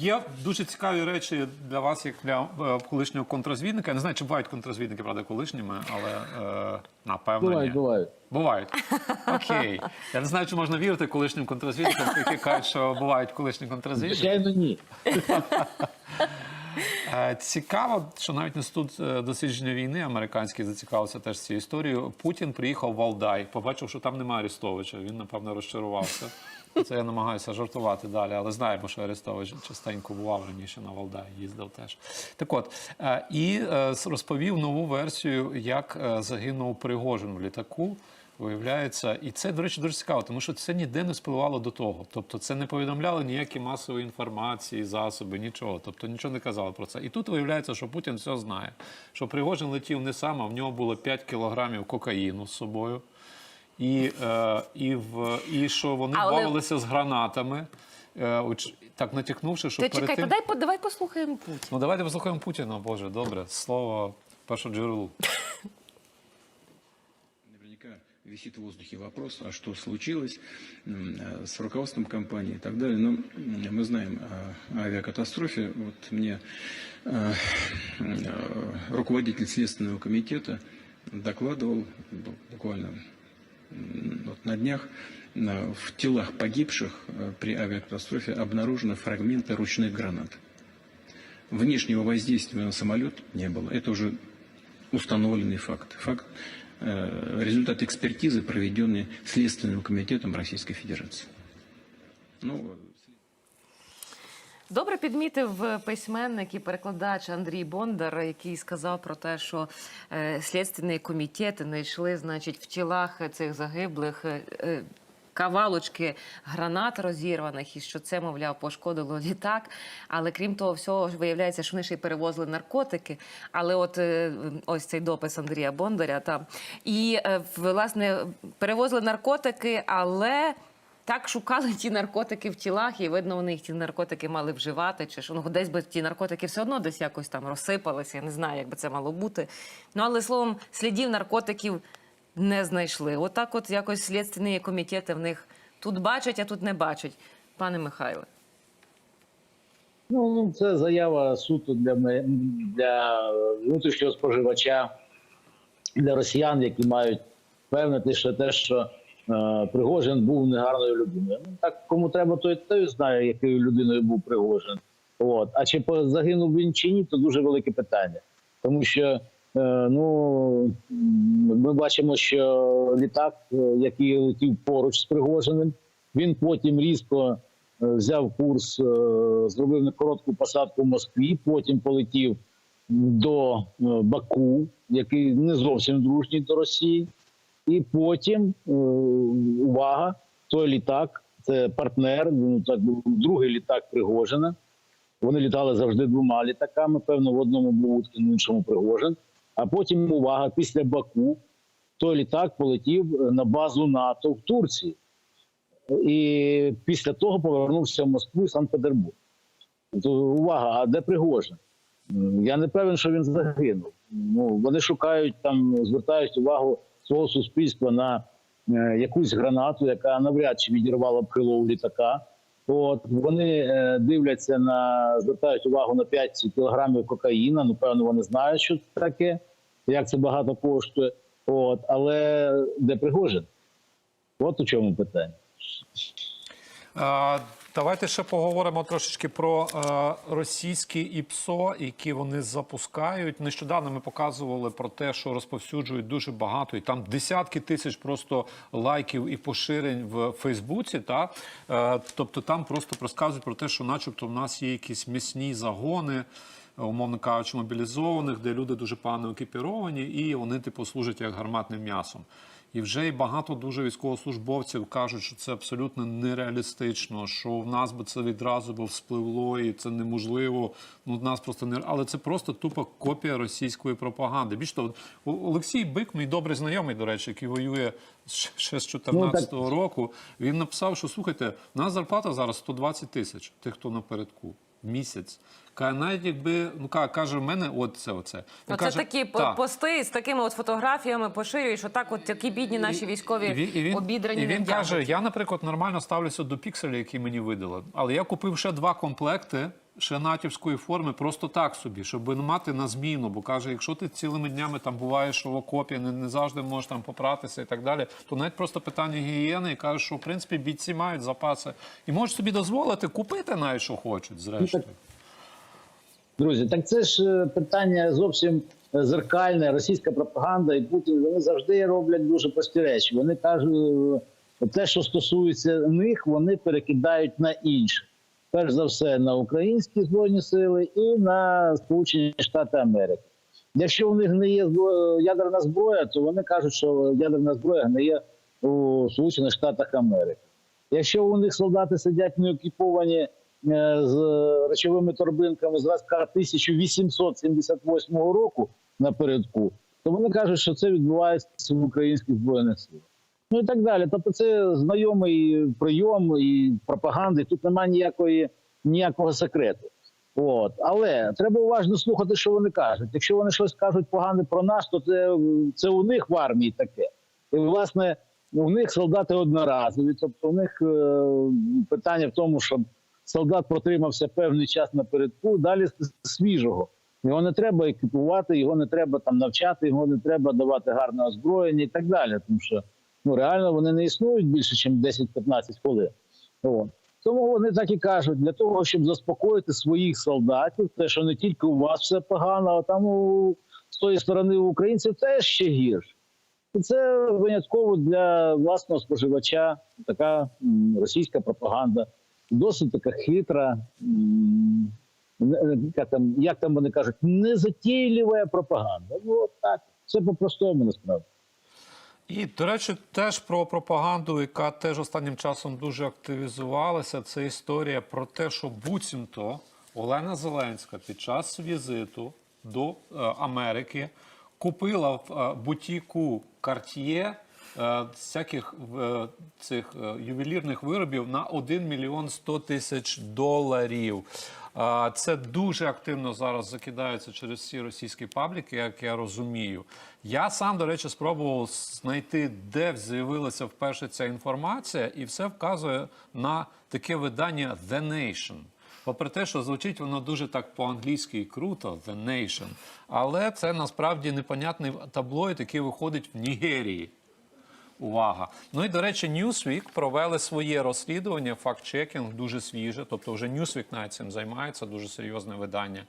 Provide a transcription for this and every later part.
є дуже цікаві речі для вас, як для е, колишнього контрозвідника. Я не знаю, чи бувають контрозвідники, правда, колишніми, але е, напевно Бувають, ні. бувають. Бувають. Окей. Я не знаю, чи можна вірити колишнім контрозвідникам, які кажуть, що бувають колишні контрозвідники. Звичайно, ні. Е, Цікаво, що навіть інститут е, дослідження війни американський зацікавився теж цією історією. Путін приїхав в Валдай, побачив, що там немає Арестовича. Він напевно розчарувався. Це я намагаюся жартувати далі, але знаємо, що Арестович частенько бував раніше на Валдай, їздив теж. Так от е, і е, розповів нову версію, як е, загинув Пригожин в літаку. Виявляється, і це, до речі, дуже цікаво, тому що це ніде не спливало до того. Тобто, це не повідомляли ніякі масові інформації, засоби, нічого. Тобто нічого не казали про це. І тут виявляється, що Путін все знає. Що Пригожин летів не сам, а в нього було 5 кілограмів кокаїну з собою І, е, і, в, і що вони Але- бавилися з гранатами, е, уч- так натякнувши, що Ти перед чекай, тим... то дай, по- давай послухаємо Путіна. Ну давайте послухаємо Путіна, Боже, добре. Слово першоджерелу. Наверняка висит в воздухе вопрос, а что случилось м, э, с руководством компании и так далее. Но м, мы знаем о авиакатастрофе. Вот мне э, э, руководитель Следственного комитета докладывал бу- буквально м, вот на днях э, в телах погибших э, при авиакатастрофе обнаружены фрагменты ручных гранат. Внешнего воздействия на самолет не было. Это уже установленный факт. Факт э, результат экспертизы, проведенной Следственным комитетом Российской Федерации. Ну, Добре підмітив е, письменник і перекладач Андрій Бондар, який сказав про те, що е, слідственні комітети знайшли, значить, в тілах цих загиблих. е, Кавалочки гранат розірваних, і що це, мовляв, пошкодило літак. Але крім того, всього виявляється, що вони ще й перевозили наркотики. Але от ось цей допис Андрія Бондаря там. І власне перевозили наркотики, але так шукали ті наркотики в тілах, і видно, вони їх ті наркотики мали вживати, чи що ну десь би ті наркотики все одно десь якось там розсипалися. Я не знаю, як би це мало бути. Ну але словом, слідів наркотиків не знайшли. Отак, от якось слідственні комітети в них тут бачать, а тут не бачать. Пане Михайле. Ну, ну, це заява суто для, для внутрішнього споживача, для росіян, які мають впевнити, що те, що Пригожин був негарною людиною. Ну, так кому треба, той той знає, якою людиною був Пригожин. От. А чи загинув він чи ні, то дуже велике питання. Тому що е, ну, ми бачимо, що літак, е, який летів поруч з Пригожиним, він потім різко е, взяв курс, е, зробив коротку посадку в Москві, потім полетів до е, Баку, який не зовсім дружній до Росії. І потім е, увага, той літак, це партнер, ну так другий літак Пригожина. Вони літали завжди двома літаками. Певно, в одному був Уткін, в іншому Пригожин. А потім увага, після Баку той літак полетів е, на базу НАТО в Турції. І після того повернувся в Москву і Санкт-Петербург. То увага, а де Пригожин? Я не певен, що він загинув. Ну, вони шукають там, звертають увагу свого суспільства на е, якусь гранату, яка навряд чи відірвала б крило літака. От вони е, дивляться на звертають увагу на 5 кілограмів кокаїна. Ну, певно, вони знають, що це таке, як це багато коштує. От, але де Пригожин? От у чому питання. Давайте ще поговоримо трошечки про е, російські ІПСО, які вони запускають. Нещодавно ми показували про те, що розповсюджують дуже багато, і там десятки тисяч просто лайків і поширень в Фейсбуці. Та е, тобто там просто розказують про те, що, начебто, в нас є якісь м'ясні загони. Умовно кажучи, мобілізованих, де люди дуже погано екіпіровані, і вони типу служать як гарматним м'ясом. І вже і багато дуже військовослужбовців кажуть, що це абсолютно нереалістично, що в нас би це відразу би вспливло, і це неможливо. Ну в нас просто не але це просто тупа копія російської пропаганди. Більш того, Олексій Бик, мій добрий знайомий, до речі, який воює ще з 2014 року. Він написав, що слухайте, в нас зарплата зараз 120 тисяч, тих, хто напередку. В місяць. Каже, навіть якби ну ка- каже, в мене от це оце. Він Оце каже, такі по- «Та». пости з такими от фотографіями поширюють, що так, от такі бідні наші військові І і він, обідрані і він каже: я, наприклад, нормально ставлюся до пікселя, які мені видали. Але я купив ще два комплекти ще натівської форми просто так собі, щоб не мати на зміну. Бо каже, якщо ти цілими днями там буваєш в окопі, не, не завжди можеш там попратися і так далі, то навіть просто питання гігієни і кажуть, що в принципі бійці мають запаси і можуть собі дозволити купити навіть що хочуть, зрештою. Друзі, так це ж е, питання зовсім е, зеркальне. Російська пропаганда і Путін вони завжди роблять дуже прості речі. Вони кажуть, е, те, що стосується них, вони перекидають на інших. Перш за все на українські збройні сили і на Сполучені Штати Америки. Якщо у них не є ядерна зброя, то вони кажуть, що ядерна зброя не є у Сполучених Штатах Америки. Якщо у них солдати сидять не окуповані е, з речовими торбинками зразка 1878 року напередку, то вони кажуть, що це відбувається в українських збройних силах. Ну і так далі. Тобто, це знайомий прийом і пропаганди. Тут немає ніякої ніякого секрету. От але треба уважно слухати, що вони кажуть. Якщо вони щось кажуть погане про нас, то це, це у них в армії таке. І власне у них солдати одноразові. Тобто, у них е, питання в тому, щоб солдат протримався певний час напередку, далі свіжого. Його не треба екіпувати, його не треба там навчати, його не треба давати гарне озброєння і так далі. Тому що ну реально вони не існують більше, ніж 10-15 хвилин. От. Тому вони так і кажуть, для того, щоб заспокоїти своїх солдатів, те, що не тільки у вас все погано, а там у з тої сторони у українців теж ще гірше. І це винятково для власного споживача така російська пропаганда, досить така хитра, як там, як там вони кажуть, незатійлива пропаганда. Ну, так, це по-простому насправді. І, до речі, теж про пропаганду, яка теж останнім часом дуже активізувалася. Це історія про те, що буцімто Олена Зеленська під час візиту до е, Америки купила в е, бутіку Cartier всяких е, цих е, ювелірних виробів на 1 мільйон 100 тисяч доларів. Це дуже активно зараз закидається через всі російські пабліки, як я розумію. Я сам, до речі, спробував знайти, де з'явилася вперше ця інформація, і все вказує на таке видання The Nation. Попри те, що звучить воно дуже так по-англійськи і круто, The Nation, але це насправді непонятний таблоїд, який виходить в Нігерії. Увага! Ну і до речі, Newsweek провели своє розслідування, факт-чекінг дуже свіже. Тобто, вже Newsweek навіть цим займається, дуже серйозне видання е,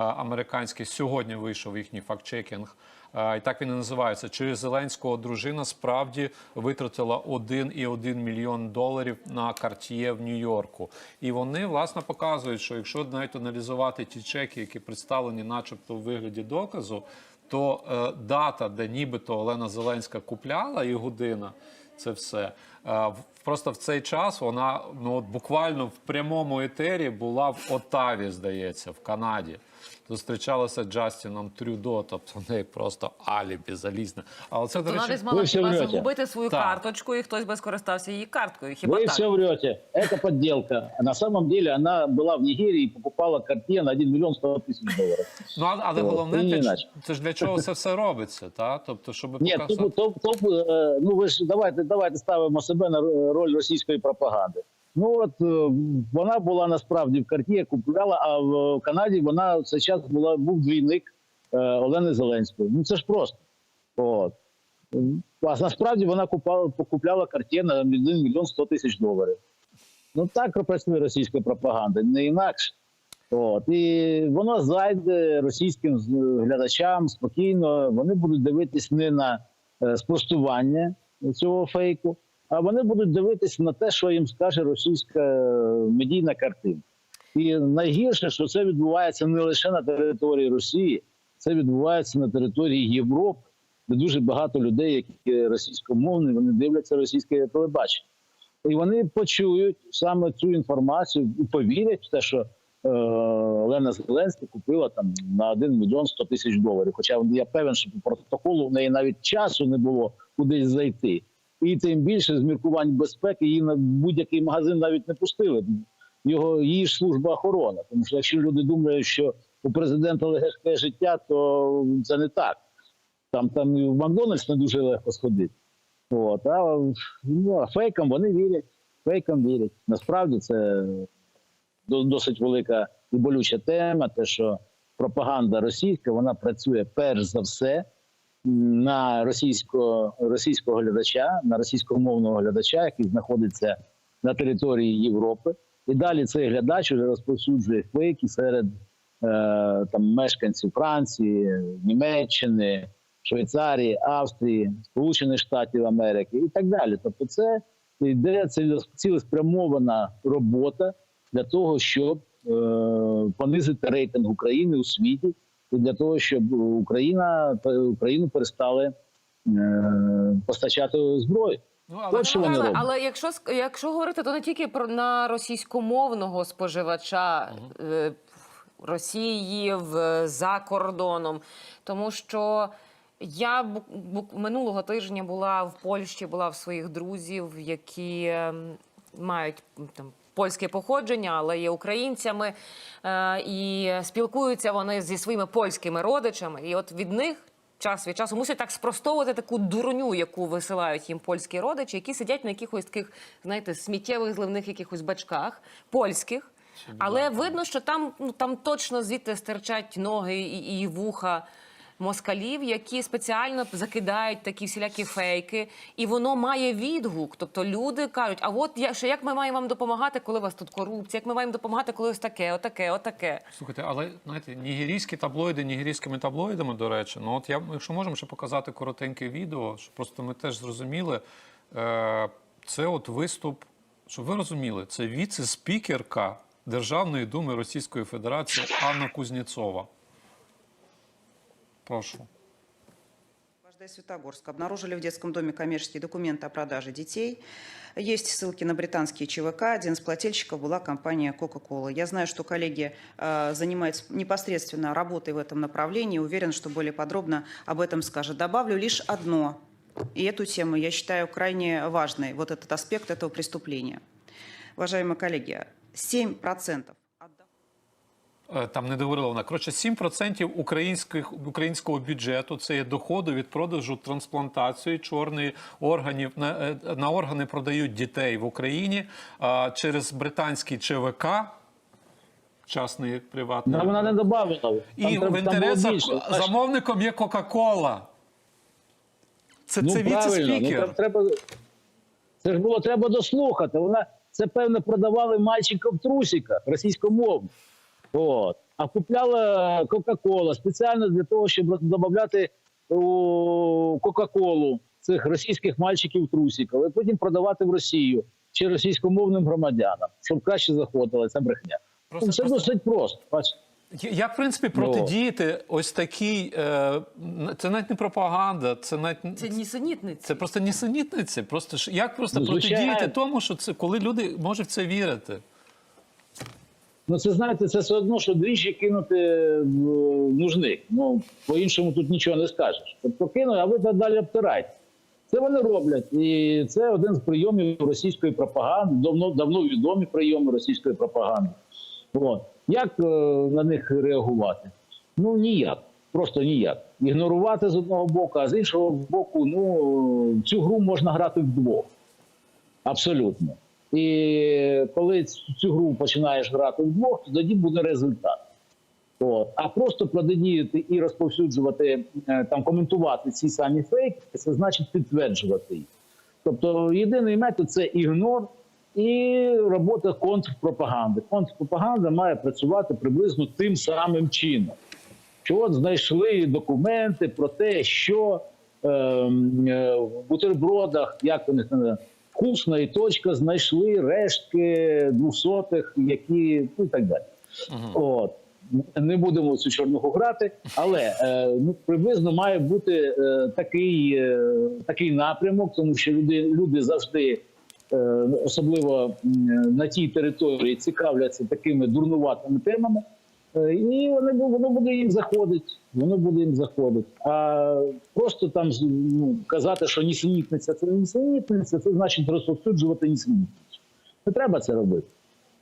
американське. Сьогодні вийшов їхній факт-чекінг. Е, І так він і називається. Чи Зеленського дружина справді витратила 1,1 мільйон доларів на Cartier в Нью-Йорку. І вони власне показують, що якщо навіть аналізувати ті чеки, які представлені, начебто, в вигляді доказу, то е, дата, де нібито Олена Зеленська купляла і година, це все. Е, просто в цей час вона ну от буквально в прямому етері була в Отаві, здається, в Канаді Зустрічалася з Джастіном Трюдо, тобто в неї просто алібі залізне. Але це, до То речі, навіть мала Ви все хіба врете. загубити свою Так. карточку, і хтось би скористався її карткою. Хіба Вы так? все врете. Это подделка. А на самом деле она была в Нигерии и покупала Cartier на 1 миллион 100 тысяч долларов. ну а- але От, головне, і для, іначе. це ж для чого це все робиться, та? Тобто, щоб Ні, показати... то, то, то, е, ну ви ж давайте, давайте ставимо себе на роль російської пропаганди. Ну от е, вона була насправді в Cartier, купувала, а в Канаді вона в цей час була був двійник е, Олени Зеленської. Ну це ж просто. От. А насправді вона купала, покупляла Cartier на 1 мільйон 100 тисяч доларів. Ну так працює російська пропаганда, не інакше. От і воно зайде російським глядачам спокійно. Вони будуть дивитись не на е, спростування цього фейку, вони будуть дивитись на те, що їм скаже російська е, медійна картина. І найгірше, що це відбувається не лише на території Росії, це відбувається на території Європи, де дуже багато людей, які російськомовні, вони дивляться російське телебачення. І вони почують саме цю інформацію і повірять в те, що е, Олена Зеленська купила там на 1 мільйон 100 тисяч доларів. Хоча я певен, що по протоколу в неї навіть часу не було кудись зайти. І тим більше з міркувань безпеки її на будь-який магазин навіть не пустили. Його її ж служба охорона. Тому що якщо люди думають, що у президента легке життя, то це не так. Там там і в Макдональдс не дуже легко сходити. От, а ну, фейкам вони вірять. Фейкам вірять. Насправді це досить велика і болюча тема, те, що пропаганда російська вона працює перш за все на російського, російського глядача, на російськомовного глядача, який знаходиться на території Європи. І далі цей глядач вже розповсюджує фейки серед е, там мешканців Франції, Німеччини, Швейцарії, Австрії, Сполучених Штатів Америки і так далі. Тобто, це йде ціле- цілеспрямована робота для того, щоб е, понизити рейтинг України у світі, для того, щоб Україна Україну перестали е, постачати зброю. Ну, але що вони але, але якщо якщо говорити, то не тільки про на російськомовного споживача е, в Росії в за кордоном, тому що. Я бу- бу- минулого тижня була в Польщі, була в своїх друзів, які ем, мають там польське походження, але є українцями, е, і спілкуються вони зі своїми польськими родичами. І от від них час від часу мусять так спростовувати таку дурню, яку висилають їм польські родичі, які сидять на якихось таких, знаєте, сміттєвих зливних якихось бачках польських. Але видно, що там ну там точно звідти стирчать ноги і, і вуха москалів, які спеціально закидають такі всілякі фейки, і воно має відгук. Тобто люди кажуть: а от я що як ми маємо вам допомагати, коли у вас тут корупція? Як ми маємо допомагати, коли ось таке, отаке, отаке. Слухайте, але знаєте, нігерійські таблоїди нігерійськими таблоїдами, до речі, ну от я, якщо можемо ще показати коротеньке відео, щоб просто ми теж зрозуміли, е, це от виступ, щоб ви розуміли, це віце-спікерка Державної думи Російської Федерації Анна Кузнєцова. Прошу. Граждан Светогорск обнаружили в детском доме коммерческие документы о продаже детей. Есть ссылки на британские ЧВК. Один из плательщиков была компания Coca-Cola. Я знаю, что коллеги э, занимаются непосредственно работой в этом направлении. Уверен, что более подробно об этом скажет. Добавлю лишь одно. И эту тему я считаю крайне важной, вот этот аспект этого преступления. Уважаемые коллеги, 7% от Е, Там не договорила вона. Коротше, 7% українських, українського бюджету це є доходи від продажу трансплантації чорної органів. На, е, на органи продають дітей в Україні а, через британський ЧВК, частний приватний. Та вона не додавала. І Там, в інтересах замовником є Кока-Кола. Це, Ну, це ну, віце-спікер. треба, треба, це ж було треба дослухати. Вона це певно продавали мальчика в трусиках російськомовно. От. А купляла Кока-Кола спеціально для того, щоб додати у Кока-Колу цих російських мальчиків в трусиках, і потім продавати в Росію чи російськомовним громадянам, щоб краще заходили. Це брехня. Просто- Ну, це просто- досить просто. Бачите. Як, в принципі, протидіяти ось такій. Е, це навіть не пропаганда, це навіть Це нісенітниця. Це просто нісенітниці. Просто як просто Ну, протидіяти тому, що це коли люди можуть в це вірити. Ну, це знаєте, це все одно, що двічі кинути в нужник. Ну, по-іншому тут нічого не скажеш. Тобто кинув, а ви далі обтирайте. Це вони роблять. І це один з прийомів російської пропаганди, давно, давно відомі прийоми російської пропаганди. От. Як е, на них реагувати? Ну, ніяк. Просто ніяк. Ігнорувати з одного боку, а з іншого боку, ну, цю гру можна грати вдвох. Абсолютно. І коли цю гру починаєш грати вдвох, то тоді буде результат. От. А просто протидіяти і розповсюджувати, е, там коментувати ці самі фейки, це значить підтверджувати їх. Тобто єдиний метод це ігнор і робота контрпропаганди. Контрпропаганда має працювати приблизно тим самим чином. Що от знайшли документи про те, що е, е, в бутербродах, як вони там, вкусна і точка, знайшли рештки двохсотих, які ну і так далі. От. Не будемо цю чорнуху грати, але е, ну, приблизно має бути е, такий, е, такий напрямок, тому що люди, люди завжди, особливо на тій території, цікавляться такими дурнуватими темами. Е, І вони, воно буде їм заходити. Воно буде їм заходити. А просто там ну, казати, що нісенітниця це нісенітниця, це значить розповсюджувати нісенітницю. Не треба це робити.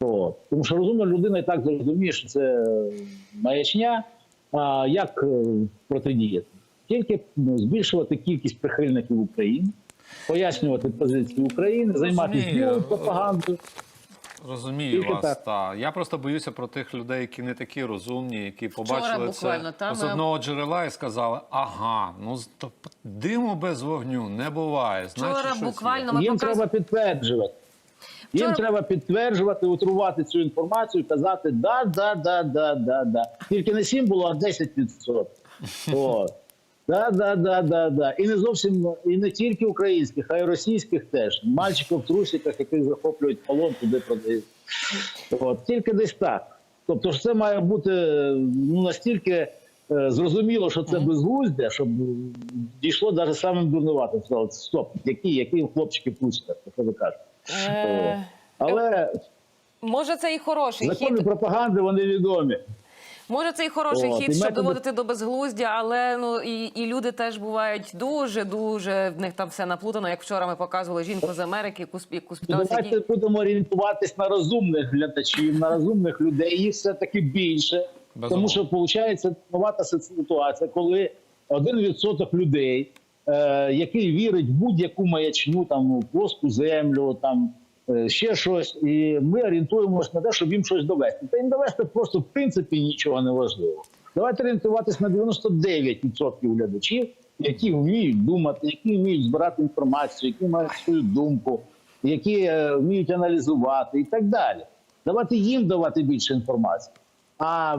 От. Тому що розумна людина і так зрозуміє, що це маячня. А як е, протидіяти? Тільки ну, збільшувати кількість прихильників України, пояснювати позиції України, займатися пропагандою. Розумію Тільки вас. так. Та я просто боюся про тих людей, які не такі розумні, які побачили буквально, це та, з одного джерела і сказали: ага, ну то диму без вогню не буває. Значить, Вчора щось буквально ми Їм показували. треба підтверджувати. Їм Вчора- треба підтверджувати, утрувати цю інформацію, казати да, да, да, да, да, да. Тільки не 7 було, а 10%. О. Да, да, да, да, да. І не зовсім і не тільки українських, а й російських теж. Мальчиків в трусиках, яких захоплюють полон, туди продають. От. Тільки десь так. Тобто це має бути ну, настільки е, зрозуміло, що це безглуздя, щоб дійшло навіть самим дурнуватим. Стоп, які, які хлопчики в трусиках, що ви кажете. Е, Але Може, це і хороший закони хід. пропаганди вони відомі. Може, це і хороший От, хід, щоб доводити до безглуздя, але ну і, і люди теж бувають дуже дуже в них там все наплутано. Як вчора ми показували жінку з Америки, яку, яку. Давайте які- будемо орієнтуватись на розумних глядачів, на розумних людей. Їх все таки більше. Безумовно. Тому що виходить новата ситуація, коли один відсоток людей, е, який вірить в будь-яку маячню, там плоску землю, там ще щось, і ми орієнтуємося на те, щоб їм щось довести. Та їм довести просто в принципі нічого не важливо. Давайте орієнтуватись на 99% глядачів, які вміють думати, які вміють збирати інформацію, які мають свою думку, які е, вміють аналізувати і так далі. Давайте їм давати більше інформації. А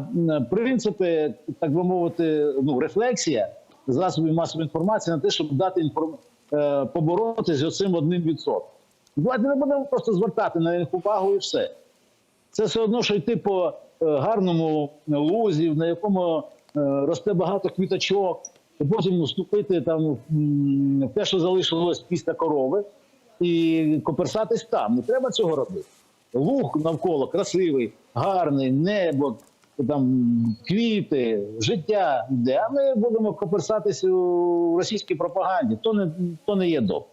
принципи, так би мовити, ну рефлексія засобів масової інформації на те, щоб дати інформ... е, поборотися з оцим одним відсотком. Давайте не будемо просто звертати на них увагу і все. Це все одно, що йти по е, гарному лузі, на якому е, росте багато квіточок, і потім вступити там в те, що залишилось після корови, і коперсатись там. Не треба цього робити. Луг навколо красивий, гарний, небо, там квіти, життя йде. А ми будемо коперсатись у російській пропаганді. То не, то не є добре.